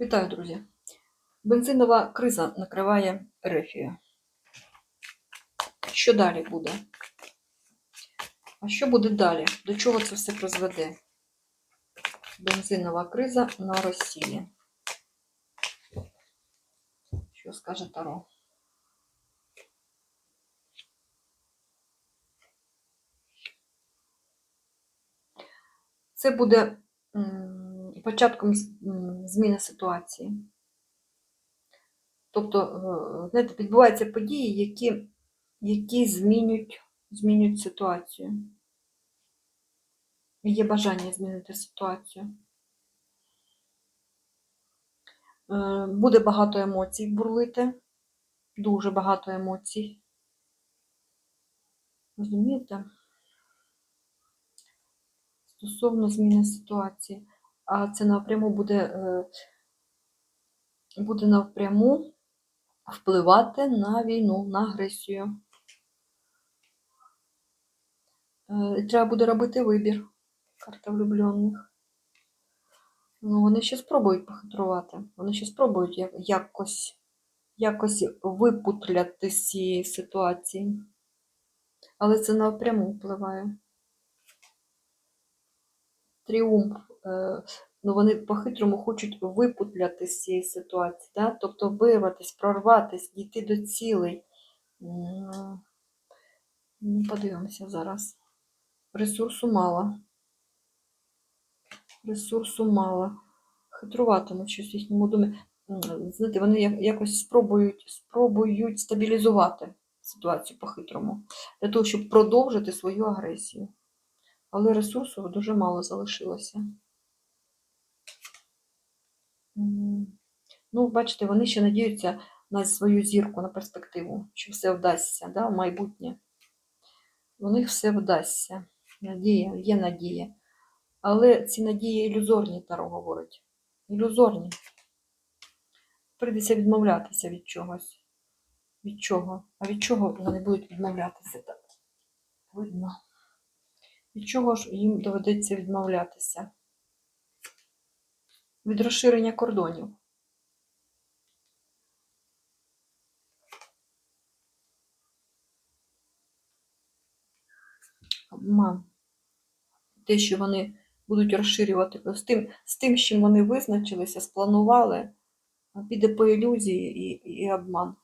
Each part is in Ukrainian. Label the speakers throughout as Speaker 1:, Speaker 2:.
Speaker 1: Вітаю, друзі! Бензинова криза накриває Рефію. Що далі буде? А що буде далі? До чого це все призведе? Бензинова криза на Росії. Що скаже Таро? Це буде початком зміни ситуації. Тобто, е, знаєте, відбуваються події, які, які змінюють, змінюють ситуацію. Є бажання змінити ситуацію. Е, Буде багато емоцій бурлити, дуже багато емоцій. Розумієте? Стосовно зміни ситуації. А це напряму буде, е, буде напряму впливати на війну, на агресію. Е, Треба буде робити вибір. Карта влюблених. Ну, вони ще спробують похитрувати. Вони ще спробують якось, якось випутляти з цієї ситуації. Але це напряму впливає. Тріумф. е, Ну, вони по-хитрому хочуть випутляти з цієї ситуації, да? тобто вирватися, прорватися, дійти до цілей. Ну, подивимося зараз. Ресурсу мало. Ресурсу мало. Хитруватимуть щось їхньому домі. М, Знаєте, вони якось спробують, спробують стабілізувати ситуацію по-хитрому, для того, щоб продовжити свою агресію. Але ресурсу дуже мало залишилося. Ну, бачите, вони ще надіються на свою зірку, на перспективу, що все вдасться да, в майбутнє. У них все вдасться. Надія, є надія. Але ці надії ілюзорні, Таро говорить. Ілюзорні. Прийдеться відмовлятися від чогось. Від чого? А від чого вони будуть відмовлятися? Так, видно. Від чого ж їм доведеться відмовлятися? Від розширення кордонів. Обман. Те, що вони будуть розширювати з тим, з тим, з чим вони визначилися, спланували, піде по ілюзії і, і обман.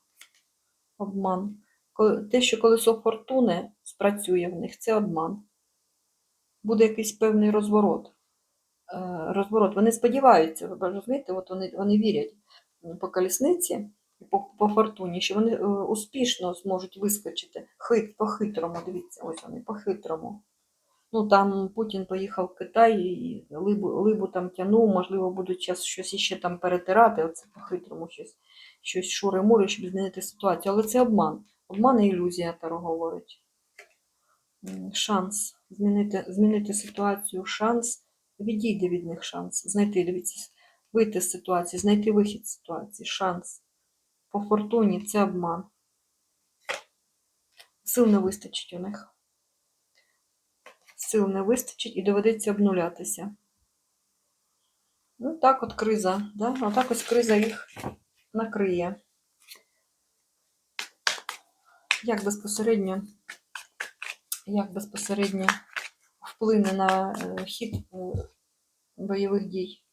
Speaker 1: Обман. Те, що колесо фортуни спрацює в них, це обман. Буде якийсь певний розворот. Е, Розворот. Вони сподіваються, ви розумієте, от вони, вони вірять по колісниці по, по фортуні, що вони е, успішно зможуть вискочити. Хит, по-хитрому, дивіться, ось вони, по-хитрому. Ну, там Путін поїхав в Китай і либу, либу там тягнув, можливо, будуть час щось іще там перетирати, оце по-хитрому щось, щось шури-мури, щоб змінити ситуацію. Але це обман. Обман і ілюзія, Таро говорить. Шанс змінити, змінити ситуацію, шанс, відійде від них шанс. Знайти, дивіться, вийти з ситуації, знайти вихід з ситуації, шанс. По фортуні це обман. Сил не вистачить у них сил не вистачить і доведеться обнулятися. Ну, так от криза, да? Отак ось криза їх накриє. Як безпосередньо, як безпосередньо вплине на е, хід бойових дій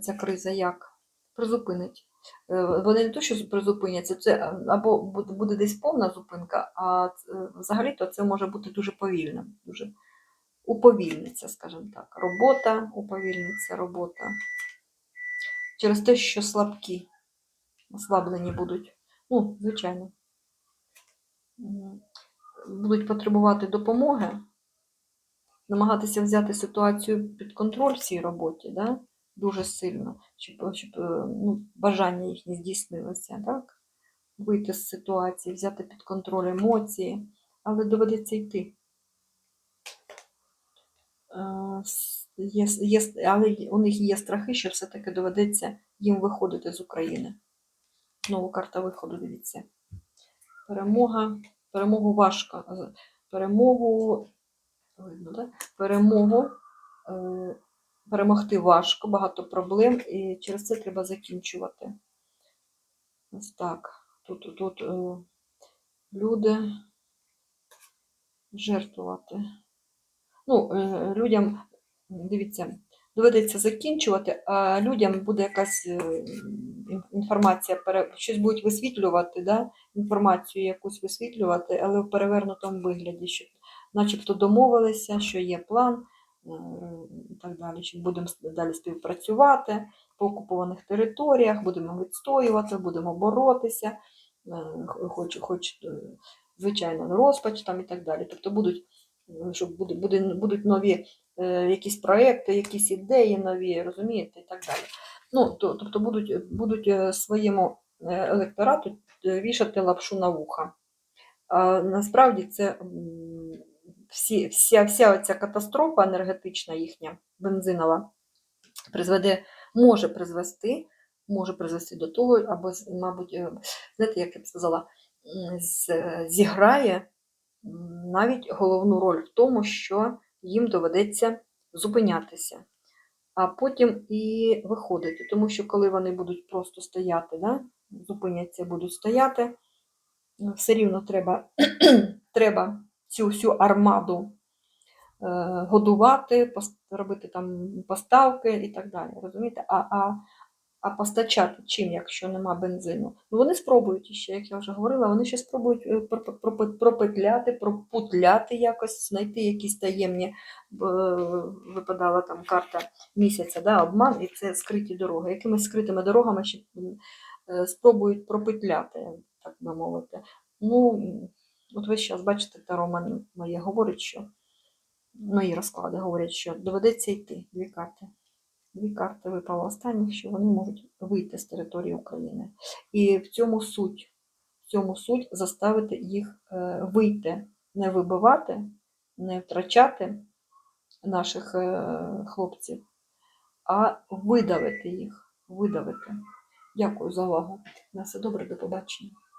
Speaker 1: ця криза як? Призупинить. Е, Вони не то, що призупиняться, це е, або буде десь повна зупинка, а взагалі-то це може бути дуже повільним. Дуже уповільниться, скажімо так. Робота, уповільниться робота. Через те, що слабкі, ослаблені будуть. Ну, звичайно. Будуть потребувати допомоги, намагатися взяти ситуацію під контроль в цій роботі, да? дуже сильно, щоб, щоб е, ну, бажання їхнє здійснилося, так? Вийти з ситуації, взяти під контроль емоції, але доведеться йти. Е, Є, є, але у них є страхи, що все-таки доведеться їм виходити з України. Знову карта виходу, дивіться. Перемога. Перемогу важко. е, Перемогу. Видно, да? Перемогу е, перемогти важко, багато проблем, і через це треба закінчувати. Ось так. Тут, тут е, люди жертвувати. Ну, е, людям, дивіться, доведеться закінчувати, а людям буде якась е, інформація, щось будуть висвітлювати, да? інформацію якусь висвітлювати, але в перевернутому вигляді, що начебто домовилися, що є план е, і так далі, що будемо далі співпрацювати по окупованих територіях, будемо відстоювати, будемо боротися, е, хоч, хоч е, звичайно, розпач там і так далі. Тобто будуть, е, щоб буде, буде, будуть нові е, якісь проекти, якісь ідеї нові, розумієте, і так далі. Ну, тобто будуть, будуть е, своєму е, електорату е, вішати лапшу на вуха. Насправді це всі, вся, вся ця катастрофа енергетична їхня, бензинова, призведе, може призвести, може призвести до того, або, мабуть, знаєте, як я б сказала, зіграє навіть головну роль в тому, що їм доведеться зупинятися, а потім і виходити. Тому що коли вони будуть просто стояти, да, зупиняться, будуть стояти, ну, все рівно треба, треба цю всю армаду е, годувати, робити там поставки і так далі. Розумієте? А, а, а постачати чим, якщо нема бензину? Ну, вони спробують ще, як я вже говорила, вони ще спробують е, проп- проп- пропетляти, пропутляти якось, знайти якісь таємні, випадала там карта місяця, да, обман, і це скриті дороги. Якимись скритими дорогами ще е, спробують пропетляти, так би мовити. Ну, от ви зараз бачите, Таро мен- моє говорить, що мої розклади говорять, що доведеться йти дві карти. Дві карти випало останніх, що вони можуть вийти з території України. І в цьому суть, в цьому суть заставити їх е, вийти, не вибивати, не втрачати наших е, хлопців, а видавити їх. Видавити. Дякую за увагу. На все добре, до побачення.